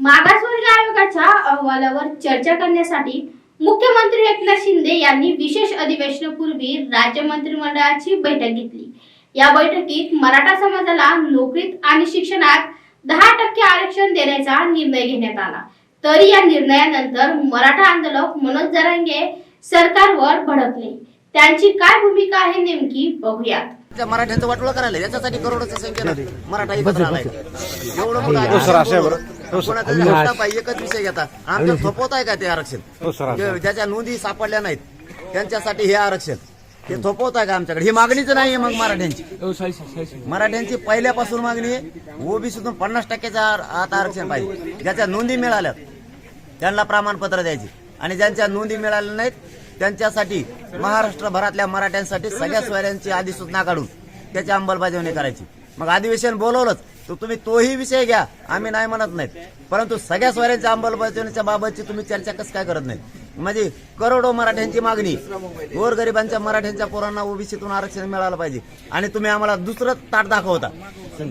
मागासवर्ग आयोगाच्या अहवालावर चर्चा करण्यासाठी मुख्यमंत्री एकनाथ शिंदे यांनी विशेष अधिवेशनापूर्वी राज्य मंत्रिमंडळाची बैठक घेतली. या बैठकीत मराठा समाजाला नोकरीत आणि शिक्षणात दहा टक्के आरक्षण देण्याचा निर्णय घेण्यात आला. तरी या निर्णयानंतर मराठा आंदोलक मनोज जरांगे सरकारवर भडकले. त्यांची काय भूमिका आहे नेमकी बघूयात. त्या मराठ्यांचं वाटोळं करायला याच्यासाठी करोडोच्या संख्येनं मराठा आलाय. एवढं हो. हो. कोणाचं घोषणा एकच विषय घेता. आमचं थोपवत आहे का ते आरक्षण? हो ज्याच्या नोंदी सापडल्या नाहीत त्यांच्यासाठी हे आरक्षण. हे थोपवत आहे का आमच्याकडे? ही मागणीच नाही मग मराठ्यांची. मराठ्यांची पहिल्यापासून मागणी ओबीसीतून पन्नास टक्क्याच्या आर- आत आरक्षण पाहिजे. ज्याच्या नोंदी मिळाल्या त्यांना प्रमाणपत्र द्यायचे. आणि ज्यांच्या नोंदी मिळाल्या नाहीत त्यांच्यासाठी महाराष्ट्रभरातल्या मराठ्यांसाठी सगळ्या सोयऱ्यांची अधिसूचना काढून त्याची अंमलबजावणी करायची. मग अधिवेशन बोलवलंच तर तुम्ही तोही विषय घ्या. आम्ही नाही म्हणत नाहीत. परंतु सगळ्या सोयऱ्यांच्या अंमलबजावणीच्या बाबतची तुम्ही चर्चा कसं काय करत नाही म्हणजे करोडो मराठ्यांची मागणी. गोरगरिबांच्या मराठ्यांच्या पोरांना ओबीसीतून आरक्षण मिळालं पाहिजे. आणि तुम्ही आम्हाला दुसरं ताट दाखवता.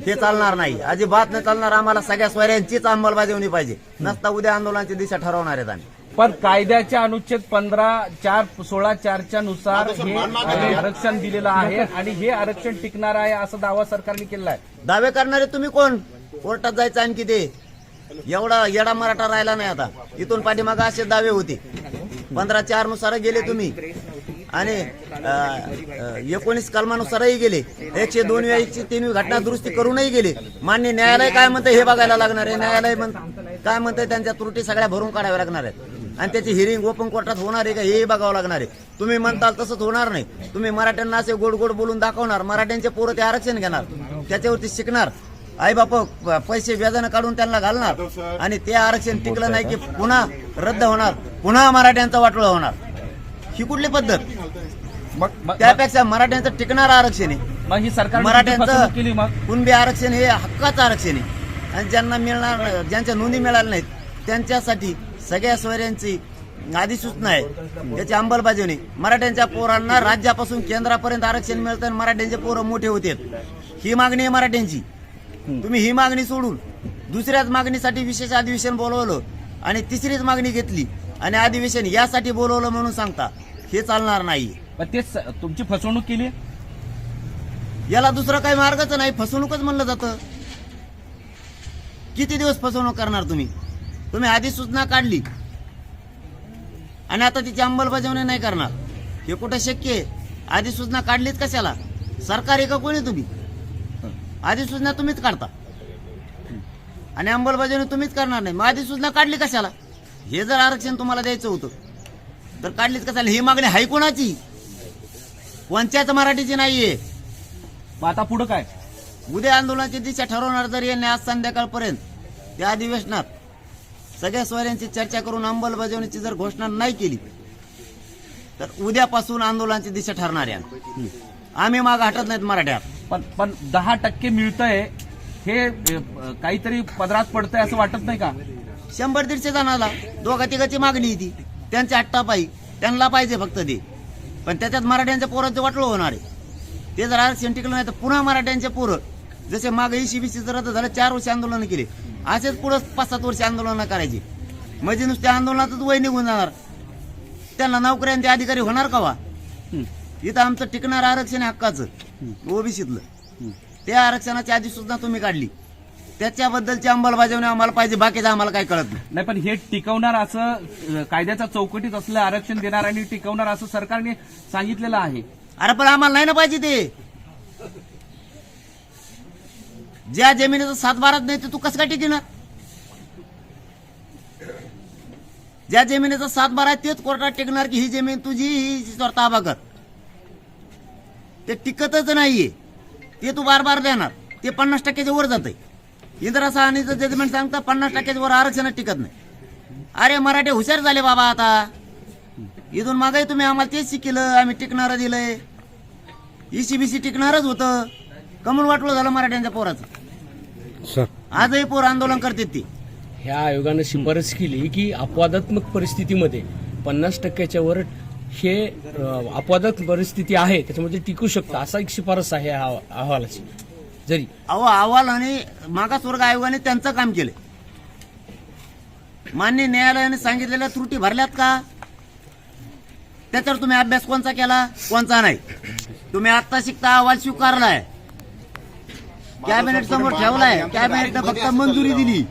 ते चालणार नाही. अजिबात नाही चालणार. आम्हाला सगळ्या सोयऱ्यांचीच अंमलबजावणी पाहिजे. नसता उद्या आंदोलनाची दिशा ठरवणार आहेत आम्ही. पण कायद्याच्या अनुच्छेद पंधरा चार सोळा चारच्या नुसार हे आरक्षण दिलेलं आहे आणि हे आरक्षण टिकणार आहे असा दावा सरकारने केला आहे. दावे करणारे तुम्ही कोण? कोर्टात जायचं आणखी ते. एवढा येडा मराठा राहिला नाही आता. इथून पाठीमागे असे दावे होते. पंधरा चारनुसार गेले तुम्ही. आणि एकोणीस कलमानुसारही गेले. एकशे दोन एकशे तीन घटना दुरुस्ती करूनही गेले. मान्य न्यायालय काय म्हणतं हे बघायला लागणार आहे. न्यायालय काय म्हणतंय? त्यांच्या त्रुटी सगळ्या भरून काढाव्या लागणार आहेत. आणि त्याची हिरिंग ओपन कोर्टात होणार आहे का हेही बघावं लागणार आहे. तुम्ही म्हणताल तसंच होणार नाही. तुम्ही मराठ्यांना असे गोड गोड बोलून दाखवणार मराठ्यांचे पोरं ते आरक्षण घेणार त्याच्यावरती शिकणार. आई बाप पैसे व्याजानं काढून त्यांना घालणार आणि ते आरक्षण टिकलं नाही की पुन्हा रद्द होणार पुन्हा मराठ्यांचं वाटोळं होणार. ही कुठली पद्धत? त्यापेक्षा मराठ्यांचं टिकणारं आरक्षण आहे. मग मराठ्यांचं कुणबी आरक्षण हे हक्काचं आरक्षण आहे. आणि ज्यांना मिळणार ज्यांच्या नोंदी मिळाल्या नाहीत त्यांच्यासाठी सगळ्या सोयऱ्यांची अधिसूचना आहे. याची अंमलबजावणी. मराठ्यांच्या पोरांना राज्यापासून केंद्रापर्यंत आरक्षण मिळतं आणि मराठ्यांचे पोरं मोठे होते. ही मागणी आहे मराठ्यांची. तुम्ही ही मागणी सोडून दुसऱ्याच मागणीसाठी विशेष अधिवेशन बोलवलं आणि तिसरीच मागणी घेतली आणि अधिवेशन यासाठी बोलवलं म्हणून सांगता हे चालणार नाही. पण ते स- तुमची फसवणूक केली? याला दुसरा काही मार्गच नाही. फसवणूकच म्हणलं जातं. किती दिवस फसवणूक करणार तुम्ही? तुम्ही आधी सूचना काढली. आणि आता तिची अंमलबजावणी नाही करणार. हे कुठं शक्य आहे? आधी सूचना काढलीच कशाला? सरकार आहे का कोणी तुम्ही? आधी सूचना तुम्हीच काढता. आणि अंमलबजावणी तुम्हीच करणार नाही. मग आधी सूचना काढली कशाला? हे जर आरक्षण तुम्हाला द्यायचं होतं तर काढलीच कशाला? ही मागणी हाय कोणाची कोणत्याच मराठीची नाहीये. मग आता पुढे काय? उद्या आंदोलनाची दिशा ठरवणार जर यांनी आज संध्याकाळपर्यंत. त्या अधिवेशनात. सगळ्या सोयऱ्यांची चर्चा करून अंमलबजावणीची जर घोषणा नाही केली तर उद्यापासून आंदोलनाची दिशा ठरणार आहे. आम्ही माग हटत नाहीत मराठ्यात. पण पण दहा टक्के मिळतंय हे काहीतरी पदरात पडतंय असं वाटत नाही का? शंभर दीडशे जणाला दोघा तिघाची मागणी ती. त्यांच्या अट्टापायी त्यांना पाहिजे फक्त ते. पण त्याच्यात मराठ्यांच्या पोरांचं वाटलं होणार आहे. ते जर आरक्षण टिकलं नाही तर पुन्हा मराठ्यांचे पोरं. जसे मागे बिशी रद्द झालं चार वर्ष आंदोलन केले. असेच पुढं पाच सात वर्ष आंदोलन करायची. म्हणजे नुसत्या आंदोलनातच वय निघून जाणार. त्यांना नोकऱ्यांचे अधिकारी होणार का वा? इथं आमचं टिकणार आरक्षण हक्काचं. ओबीसीतलं. त्या आरक्षणाची अधिसूचना तुम्ही काढली. त्याच्याबद्दलची अंमलबजावणी आम्हाला पाहिजे बाकीचं आम्हाला काही कळत नाही. नाही पण हे टिकवणार असं कायद्याच्या चौकटीत असलं आरक्षण देणार आणि टिकवणार असं सरकारने सांगितलेलं आहे. अरे पण आम्हाला नाही ना पाहिजे ते. ज्या जमिनीचा सात बारात नाही ते तू कसं काय टिकणार ज्या जमिनीचा सात बारा आहे तेच कोर्टात टिकणार की ही जमीन तुझी ही ताबा कर. ते टिकतच नाहीये. ते तू बार बार देणार. ते पन्नास टक्क्याच्या वर जाते इंदिरा सहानीचं जजमेंट सांगता पन्नास टक्क्याच्या वर आरक्षण टिकत नाही. अरे मराठे हुशार झाले बाबा आता. इथून मागे तुम्ही आम्हाला तेच शिकलं आम्ही टिकणारं दिलंय. ईसीबीसी टिकणारच होतं. कमल वाटलं झालं मराठ्यांच्या पोराचं. आजही पोर आंदोलन करतात ते. ह्या आयोगानं शिफारस केली की अपवादात्मक परिस्थितीमध्ये पन्नास टक्क्याच्या वर हे अ, अपवादात्मक परिस्थिती आहे त्याच्यामध्ये टिकू शकतं असा एक शिफारस आहे ह्या अहवालाची. जरी. अहो अहवाल आणि मागासवर्ग आयोगाने त्यांचं काम केलं मान्य न्यायालयाने सांगितलेल्या त्रुटी भरल्यात का? त्याच्यावर तुम्ही अभ्यास कोणचा केला कोणचा नाही? तुम्ही आत्ता शिकता अहवाल स्वीकारलाय. कॅबिनेट समोर ठेवलाय. कॅबिनेटनं फक्त मंजुरी दिली.